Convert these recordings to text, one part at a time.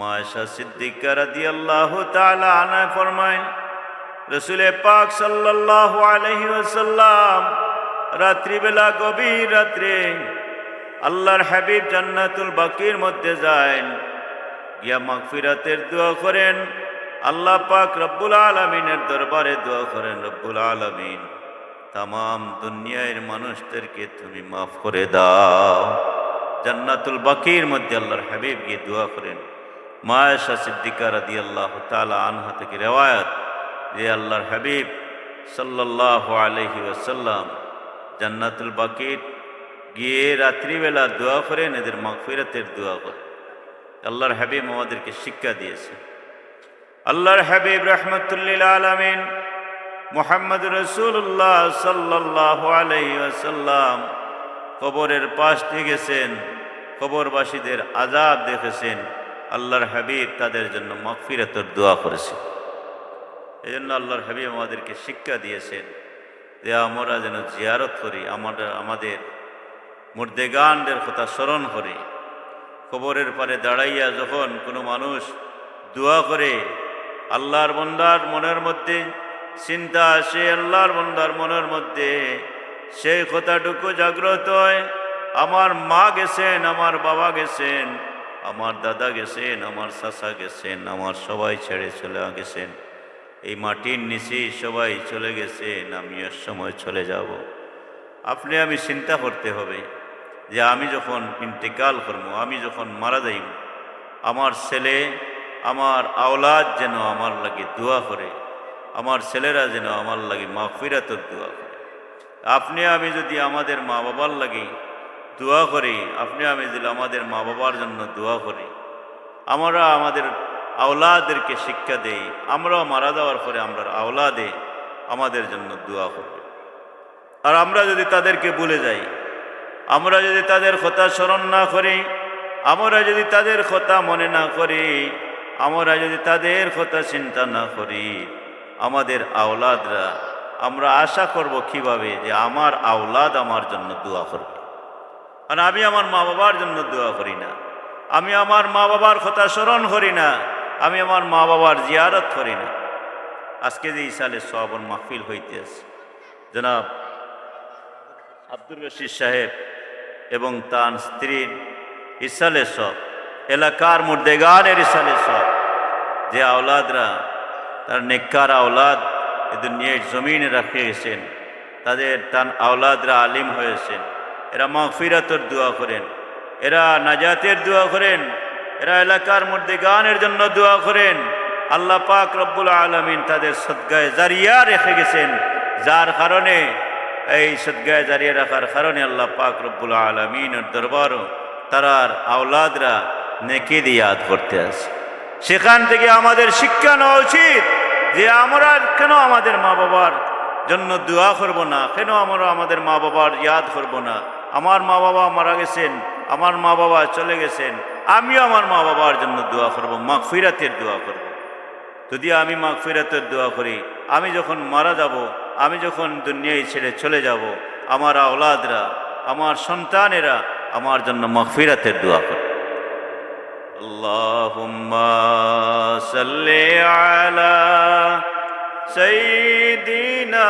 মায়শা সিদ্দিকা রাদিয়াল্লাহু তাআলা আনা ফরমায় রসুলে পাক সাল্লাল্লাহু আলাইহি ওয়াসাল্লাম রাত্রিবেলা গভীর রাত্রে আল্লাহর হাবিব জান্নাতুল বাকির মধ্যে যায় গিয়া মাগফিরাতের দোয়া করেন, আল্লাহ পাক রব্বুল আলমিনের দরবারে দোয়া করেন, রব্বুল আলমিন তাম দুনিয়ার মানুষদেরকে তুমি মাফ করে দাও। জান্নাতুল বাকির মধ্যে আল্লাহর হাবিব গিয়ে দোয়া করেন। মায়েশা সিদ্দিকা রাদি আল্লাহ তালা আনহা থেকে রেওয়ায়ত যে আল্লাহর হাবিব সাল্লাহ আলহি ওসাল্লাম জান্নাতুল বাকির গিয়ে রাত্রিবেলা দোয়া করেন এদের মাগফিরাতের দোয়া করেন আল্লাহর হাবিব আমাদেরকে শিক্ষা দিয়েছে। আল্লাহর হাবিব রহমতুল্লিল আলমিন মোহাম্মদ রসুল্লাহ সাল্লাহ আলাইসাল্লাম কবরের পাশ দিয়ে গেছেন, কবরবাসীদের আজাব দেখেছেন। আল্লাহর হাবিব তাদের জন্য মকফিরাতর দোয়া করেছে। এই জন্য আল্লাহর হাবিব আমাদেরকে শিক্ষা দিয়েছেন যে আমরা যেন জিয়ারত করি আমরা আমাদের মুর্দেগানদের কথা স্মরণ করি। কবরের পারে দাঁড়াইয়া যখন কোনো মানুষ দোয়া করে, আল্লাহর বন্দার মনের মধ্যে চিন্তা আসে, আল্লাহর বন্দার মনের মধ্যে সেই কথাটুকু জাগ্রত হয়, আমার মা গেছেন, আমার বাবা গেছেন আমার দাদা গেছেন, আমার চাচা গেছেন, আমার সবাই ছেড়ে চলে গেছেন। এই মাটির নিচেই সবাই চলে গেছেন, আমি এর সময় চলে যাব। আপনি আমি চিন্তা করতে হবে যে আমি যখন ইন্তেকাল করব, আমি যখন মারা যাইব, আমার ছেলে, আমার আওলাদ যেন আমার লাগে দোয়া করে, আমার ছেলেরা যেন আমার লাগে মা মাফিরাতর দোয়া করে। আপনি, আমি যদি আমাদের মা বাবার লাগে দোয়া করি আপনি আমি যদি আমাদের মা বাবার জন্য দোয়া করি। আমরা আমাদের আওলাদেরকে শিক্ষা দেই, আমরাও মারা যাওয়ার পরে আমরা আওলাদে আমাদের জন্য দোয়া করবে আর আমরা যদি তাদেরকে ভুলে যাই, আমরা যদি তাদের কথা স্মরণ না করি, আমরা যদি তাদের কথা মনে না করি, আমরা যদি তাদের কথা চিন্তা না করি, আমাদের আওলাদরা, আমরা আশা করব কীভাবে যে আমার আওলাদ আমার জন্য দোয়া করবে। কারণ আমি আমার মা বাবার জন্য দোয়া করি না। আমি আমার মা বাবার কথা স্মরণ করি না। আমি আমার মা বাবার জিয়ারত করি না। আজকে যে ইসালে সবন মাহফিল হইতে আছে জনাব আব্দুর রশিদ সাহেব এবং তার স্ত্রীর ইসালে সব এলাকার মুর্দেগানের ইসালে সব যে আওলাদরা, তার নেককার আওলাদ এ দুনিয়ার জমিনে রাখে তাদের তার আওলাদরা আলিম হয়েছেন। এরা মাগফিরাতর দোয়া করেন। এরা নাজাতের দোয়া করেন। এরা এলাকার মধ্যে গানের জন্য দোয়া করেন। আল্লাহ পাক রব্বুল আলমিন তাদের সদ্গায় জারিয়া রেখে গেছেন। যার কারণে এই সদ্গায় জারিয়া রাখার কারণে আল্লাহ পাক রব্বুল আলমিনের দরবারও তারার আওলাদরা নেকি দিয়াদ করতে আসে সেখান থেকে আমাদের শিক্ষা নেওয়া উচিত যে আমরা কেন আমাদের মা বাবার জন্য দোয়া করব না? কেন আমরা আমাদের মা বাবার ইয়াদ করব না? আমার মা বাবা মারা গেছেন আমার মা বাবা চলে গেছেন আমিও আমার মা বাবার জন্য দোয়া করব মাগফিরাতের দোয়া করব যদি আমি মাগফিরাতের দোয়া করি আমি যখন মারা যাব আমি যখন দুনিয়ায় ছেড়ে চলে যাব আমার আওলাদরা আমার সন্তানেরা আমার জন্য মাগফিরাতের দোয়া করবে اللهم صل على سيدنا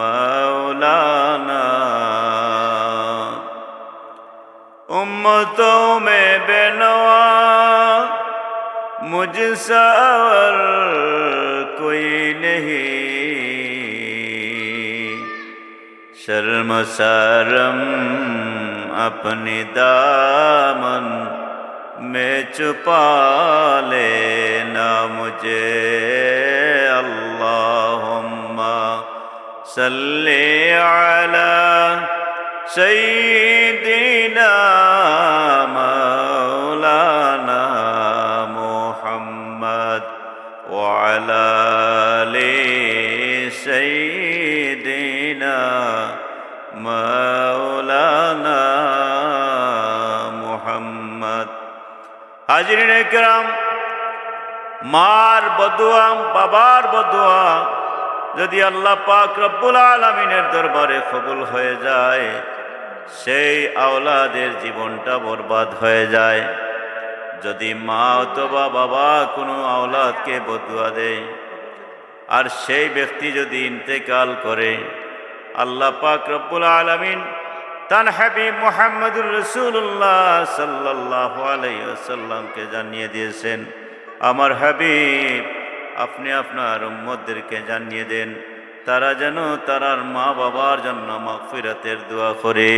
مولانا امتوں میں بنوا مجھ سور کوئی نہیں شرم سرم اپنی دامن میں چھپا لینا مجھے صل على سيدنا مولانا محمد وعلى ال سيدنا مولانا محمد হাজিরিন একরাম মার বদুয়া বাবার বদুয়া যদি আল্লাহ পাক রব্বুল আলমিনের দরবারে কবুল হয়ে যায়, সেই আওলাদের জীবনটা বরবাদ হয়ে যায়। যদি মা অথবা বাবা কোনো আওলাদকে বদুয়া দেয়, আর সেই ব্যক্তি যদি ইন্তেকাল করে, আল্লাহ পাক রব্বুল আলমিন তান হাবিব মোহাম্মদুর রসুল্লাহ সাল্লাহ আলাইসাল্লামকে জানিয়ে দিয়েছেন, আমার হাবিব আপনি আপনার উম্মদেরকে জানিয়ে দেন তারা যেন তারার মা বাবার জন্য মাগফিরাতের দোয়া করে।